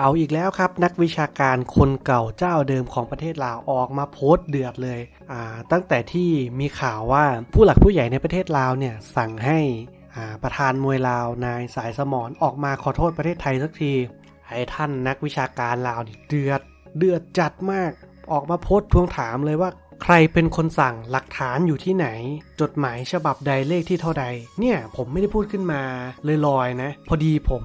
เอาอีกแล้วครับ นักวิชาการคนเก่าเจ้าเดิมของประเทศลาวออกมาโพสต์เดือดเลยอ่าตั้งแต่ที่มีข่าวว่าผู้หลักผู้ใหญ่ในประเทศลาวเนี่ยสั่งให้อ่าประธานมวยลาวนายสายสมรออกมาขอโทษประเทศไทยสักทีให้ท่านนักวิชาการลาวนี่เดือดเดือดจัดมาก ออกมาโพสต์ทวงถามเลยว่า ใครเป็นคนสั่งหลักฐานอยู่ที่ไหน จดหมายฉบับใดเลขที่เท่าใด เนี่ยผมไม่ได้พูดขึ้นมาลอยๆนะ พอดีผม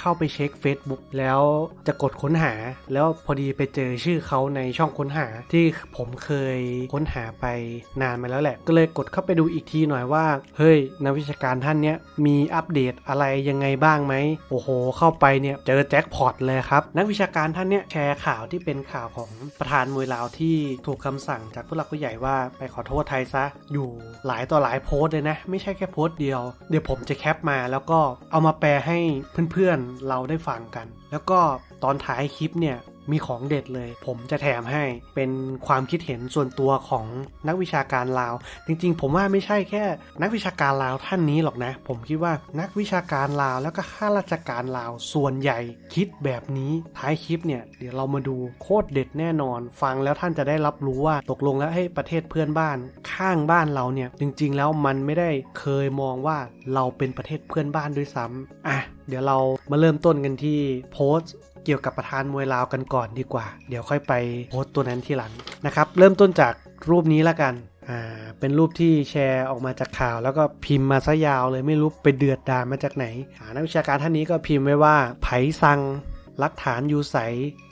เข้าไปเช็ค Facebook แล้วจะกดค้นหา แล้วพอดีไปเจอชื่อเขาในช่องค้นหาที่ผมเคยค้นหาไปนานมาแล้วแหละ ก็เลยกดเข้าไปดูอีกทีหน่อยว่า เฮ้ยนักวิชาการท่านเนี้ยมีอัปเดตอะไรยังไงบ้างไหมโอ้โห เข้าไปเนี่ยเจอแจ็คพอตเลยครับ นักวิชาการท่านเนี้ยแชร์ข่าวที่เป็นข่าวของประธานมวยลาวที่ถูกคำสั่งจากผู้หลักผู้ใหญ่ว่าไปขอโทษไทยซะ อยู่หลายต่อหลายโพสต์เลยนะ ไม่ใช่แค่โพสต์เดียว เดี๋ยวผมจะแคปมาแล้วก็เอามาแปลให้เพื่อนๆเราได้ฟังกัน แล้วก็ตอนท้ายคลิปเนี่ย มีของเด็ดเลย ผมจะแถมให้เป็นความคิดเห็นส่วนตัวของนักวิชาการลาว จริงๆ ผมว่าไม่ใช่แค่ นักวิชาการลาวท่านนี้หรอกนะ ผมคิดว่านักวิชาการลาวแล้วก็ข้าราชการลาวส่วนใหญ่คิดแบบนี้ท้ายคลิปเนี่ยเดี๋ยวเรามาดูโคตรเด็ดแน่นอน ฟังแล้วท่านจะได้รับรู้ว่าตกลงแล้วให้ประเทศเพื่อนบ้านข้างบ้านเราเนี่ยจริงๆ แล้วมันไม่ได้เคยมองว่าเราเป็นประเทศเพื่อนบ้านด้วยซ้ำอะเดี๋ยวเรามาเริ่มต้นกันที่โพสต์ เกี่ยวกับประธานมวยลาวกันก่อนดีกว่า เดี๋ยวค่อยไปโพสต์ตัวนั้นทีหลังนะครับ เริ่มต้นจากรูปนี้ละกัน อ่า เป็นรูปที่แชร์ออกมาจากข่าว แล้วก็พิมพ์มาซะยาวเลยไม่รู้ไปเดือดดานมาจากไหนนักวิชาการท่านนี้ก็พิมพ์ไว้ว่าไผซัง หลักฐานอยู่ใส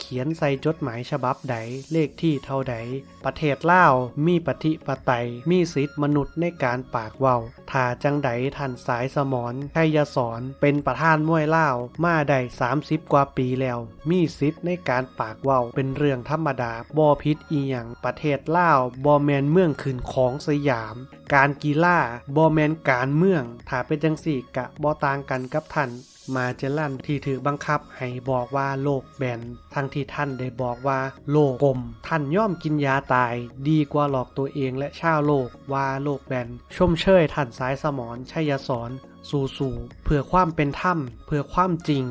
เขียนใส่จดหมายฉบับใด เลขที่เท่าใด ประเทศลาวมีปฏิปไตย มีสิทธิมนุษย์ในการปากเว้าถ้าจังใดท่านสายสมรชัยสอน เป็นประธานมวยลาว มาได้30 กว่าปีแล้ว มีสิทธิ์ในการปากเว้าเป็นเรื่องธรรมดาบ่พิษอีหยังประเทศลาวบ่แมนเมืองขึ้นของสยาม การกีฬาบ่แมนการเมืองถ้าเป็นจังสี่กะบ่ต่างกันกับท่าน มาเจลันที่ถือบังคับให้บอกว่าโลกแบนทั้งที่ท่านได้บอกว่าโลกกลม ท่านย่อมกินยาตาย ดีกว่าหลอกตัวเองและชาวโลกว่าโลกแบนชมเชยท่านสายสมรชัยสอนสู่สู่เพื่อความเป็นธรรมเพื่อความจริง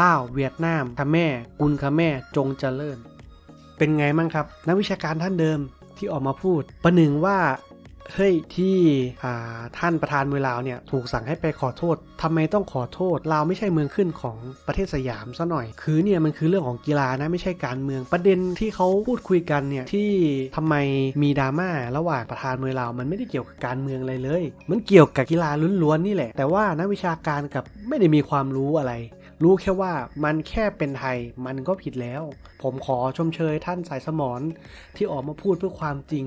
ล่าวเวียดนามขะแม่ กุลขะแม่จงเจริญ เป็นไงมั่งครับ นักวิชาการท่านเดิมที่ออกมาพูด ประหนึ่งว่า เฮ้ยที่ท่านประธานมวยลาวเนี่ยถูกสั่งให้ไปขอโทษทำไมต้องขอโทษลาวไม่ใช่เมืองขึ้นของประเทศสยามซะหน่อย คือเนี่ยมันคือเรื่องของกีฬานะไม่ใช่การเมืองประเด็นที่เขาพูดคุยกันเนี่ยที่ทำไมมีดราม่าระหว่างประธานมวยลาวมันไม่ได้เกี่ยวกับการเมืองอะไรเลย มันเกี่ยวกับกีฬาล้วนๆนี่แหละ แต่ว่านักวิชาการกับไม่ได้มีความรู้อะไร รู้แค่ว่ามันแค่เป็นไทยมันก็ผิดแล้ว ผมขอชมเชยท่านสายสมรที่ออกมาพูดเพื่อความจริง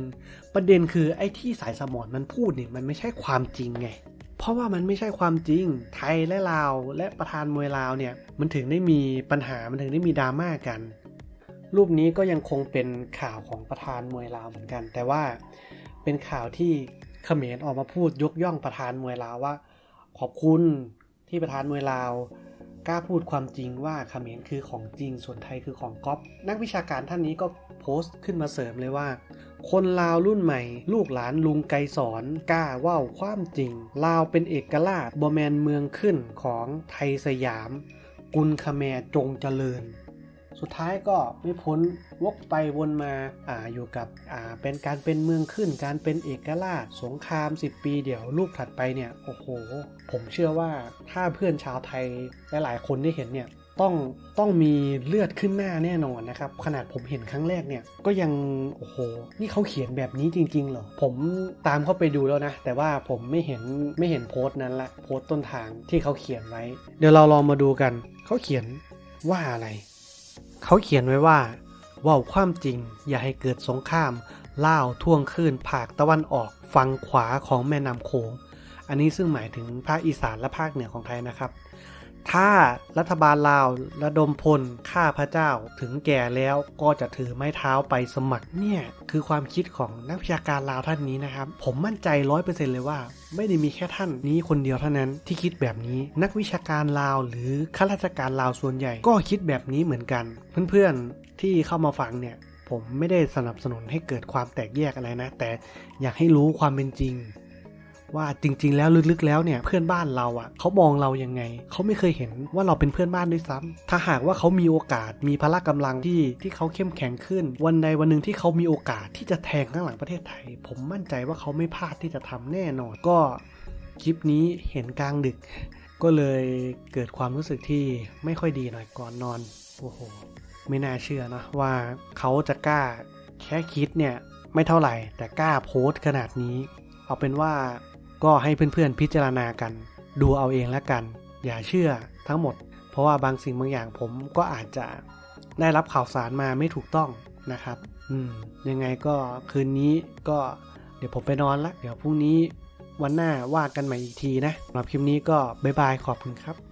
ประเด็นคือไอ้ที่สายสมรมันพูดเนี่ยมันไม่ใช่ความจริงไง เพราะว่ามันไม่ใช่ความจริง ไทยและลาวและประธานมวยลาวเนี่ยมันถึงได้มีปัญหามันถึงได้มีดราม่ากัน รูปนี้ก็ยังคงเป็นข่าวของประธานมวยลาวเหมือนกัน แต่ว่าเป็นข่าวที่เขมรออกมาพูดยกย่องประธานมวยลาวว่า ขอบคุณที่ประธานมวยลาว ล้าพูดความจริงว่าเขมรคือของจริงส่วนไทยคือของก๊อปนักวิชาการท่านนี้ก็โพสต์ขึ้นมาเสริมเลยว่า คนลาวรุ่นใหม่ ลูกหลานลุงไกสอนกล้าว่าความจริง ลาวเป็นเอกราชบอแมนเมืองขึ้นของไทยสยาม กุลคแมรจงเจริญ สุดท้ายก็ไม่พ้นวกไปวนมาอ่าอยู่กับอ่าเป็นการเป็นเมืองขึ้น การเป็นเอกราช สงคราม 10 ปีเดี๋ยวลูกถัดไปเนี่ยโอ้โห ผมเชื่อว่าถ้าเพื่อนชาวไทยหลายๆคนได้เห็นเนี่ยต้องต้องมีเลือดขึ้นหน้าแน่นอนนะครับ ขนาดผมเห็นครั้งแรกเนี่ย ก็ยัง โอ้โห นี่เขาเขียนแบบนี้จริง ๆ เหรอ ผมตามเข้าไปดูแล้วนะ แต่ว่าผมไม่เห็นไม่เห็นโพสต์นั้นละโพสต์ต้นทางที่เขาเขียนไว้ เดี๋ยวเราลองมาดูกัน เขาเขียนว่าอะไร เขาเขียนไว้ว่าว่าความจริงอย่าให้เกิดสงครามล่าวท่วงคลื่นภาคตะวันออกฝั่งขวาของแม่น้ำโขง อันนี้ซึ่งหมายถึงภาคอีสานและภาคเหนือของไทยนะครับ ถ้ารัฐบาลลาวระดมพลข้าพระเจ้าถึงแก่แล้วก็จะถือไม้เท้าไปสมัครเนี่ยคือความคิดของนักวิชาการลาวท่านนี้นะครับ ผมมั่นใจร้อยเปอร์เซ็นต์เลยว่า ไม่ได้มีแค่ท่านนี้คนเดียวเท่านั้นที่คิดแบบนี้ นักวิชาการลาว หรือข้าราชการลาวส่วนใหญ่ ก็คิดแบบนี้เหมือนกัน เพื่อนๆที่เข้ามาฟังเนี่ยผมไม่ได้สนับสนุนให้เกิดความแตกแยกอะไรนะ แต่อยากให้รู้ความเป็นจริง ว่าจริง ๆ แล้วลึกๆแล้วเนี่ยเพื่อนบ้านเราอะ่ะเขามองเรายังไงเขาไม่เคยเห็นว่าเราเป็นเพื่อนบ้านด้วยซ้ำถ้าหากว่าเขามีโอกาสมีพละกำลังที่ที่เขาเข้มแข็งขึ้น วันใดวันหนึ่งที่เขามีโอกาสที่จะแทงข้างหลังประเทศไทย ผมมั่นใจว่าเขาไม่พลาดที่จะทำแน่นอนก็คลิปนี้เห็นกลางดึก ก็เลยเกิดความรู้สึกที่ไม่ค่อยดีหน่อยก่อนนอนโอ้โหไม่น่าเชื่อนะว่าเขาจะกล้าแค่คิดเนี่ยไม่เท่าไหร่ แต่กล้าโพสต์ขนาดนี้ เอาเป็นว่า ก็ให้เพื่อนๆพิจารณากัน ดูเอาเองแล้วกัน อย่าเชื่อทั้งหมด เพราะว่าบางสิ่งบางอย่างผมก็อาจจะได้รับข่าวสารมาไม่ถูกต้องนะครับ อืมยังไงก็คืนนี้ก็เดี๋ยวผมไปนอนละ เดี๋ยวพรุ่งนี้วันหน้าว่ากันใหม่อีกทีนะสำหรับคลิปนี้ก็บ๊ายบายขอบคุณครับ